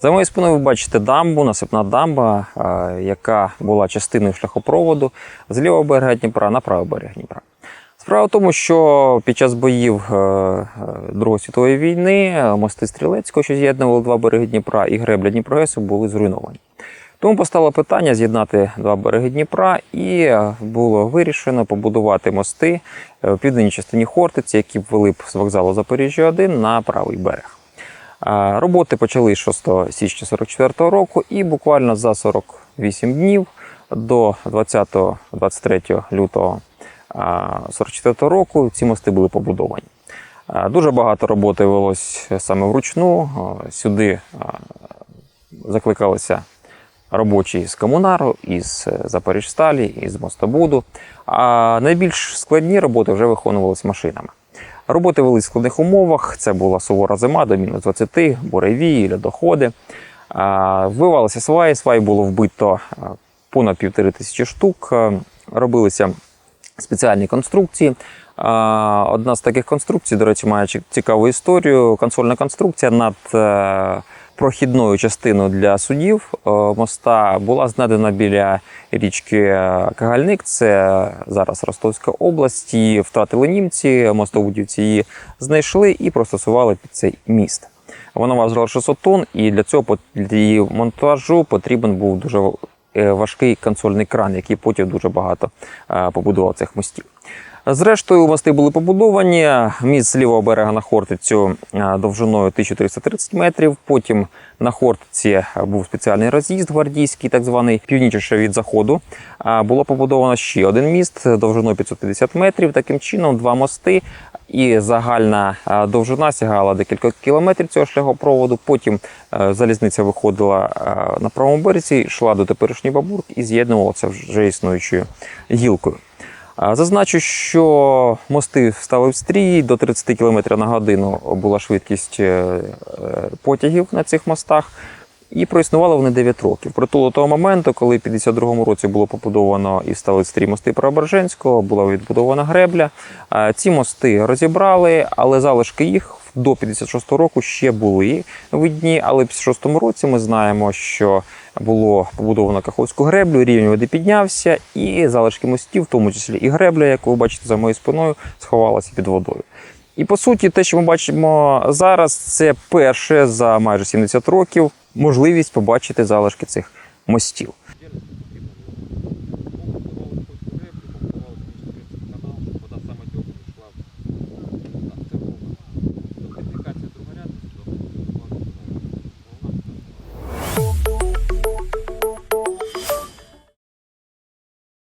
За моєю спиною ви бачите дамбу, насипна дамба, е, яка була частиною шляхопроводу з лівого берега Дніпра на правий берег Дніпра. Справа в тому, що під час боїв е, е, Другої світової війни мости Стрілецького, що з'єднували два береги Дніпра, і гребля Дніпрогесу були зруйновані. Тому постало питання з'єднати два береги Дніпра, і було вирішено побудувати мости в південній частині Хортиці, які б вели б з вокзалу Запоріжжя 1 на правий берег. Роботи почали 6 січня 44 року, і буквально за 48 днів до 20-23 лютого а, 44 року ці мости були побудовані. Дуже багато роботи велось саме вручну. Сюди закликалися робочі з комунару, із Запоріжсталі, із Мостобуду. А найбільш складні роботи вже виконувалися машинами. Роботи вели в складних умовах. Це була сувора зима до мінус 20, буревії, льодоходи. Вбивалися сваї, сваї було вбито понад півтори тисячі штук. Робилися спеціальні конструкції. Одна з таких конструкцій, до речі, має цікаву історію. Консольна конструкція над е, прохідною частиною для судів е, моста була знайдена біля річки Кагальник. Це зараз Ростовська область. Її втратили німці, мостовудівці її знайшли і простосували під цей міст. Вона важила 600 тонн, і для цього для її монтажу потрібен був дуже е, важкий консольний кран, який потім дуже багато е, побудував цих мостів. Зрештою, мости були побудовані. Міст з лівого берега на Хортицю е, довжиною 1330 метрів. Потім на Хортиці був спеціальний роз'їзд гвардійський, так званий північніше від заходу. Було побудовано ще один міст довжиною 550 метрів. Таким чином, два мости. І загальна е, довжина сягала декілька кілометрів цього шляхопроводу. Потім е, залізниця виходила на правому березі, йшла до теперішньої Бабург і з'єднувалася вже існуючою гілкою. Зазначу, що мости стали в стрій до 30 км на годину була швидкість е, е, потягів на цих мостах. І проіснували вони 9 років. Притулу того моменту, коли в 52-му році було побудовано і стали стрій мости Преображенського, була відбудована гребля. Ці мости розібрали, але залишки їх до 56-го року ще були видні. Але в 56-му році ми знаємо, що було побудовано Каховську греблю, рівень води піднявся, і залишки мостів, в тому числі і гребля, яку ви бачите за моєю спиною, сховалася під водою. І по суті, те, що ми бачимо зараз, це перше за майже 70 років можливість побачити залишки цих мостів.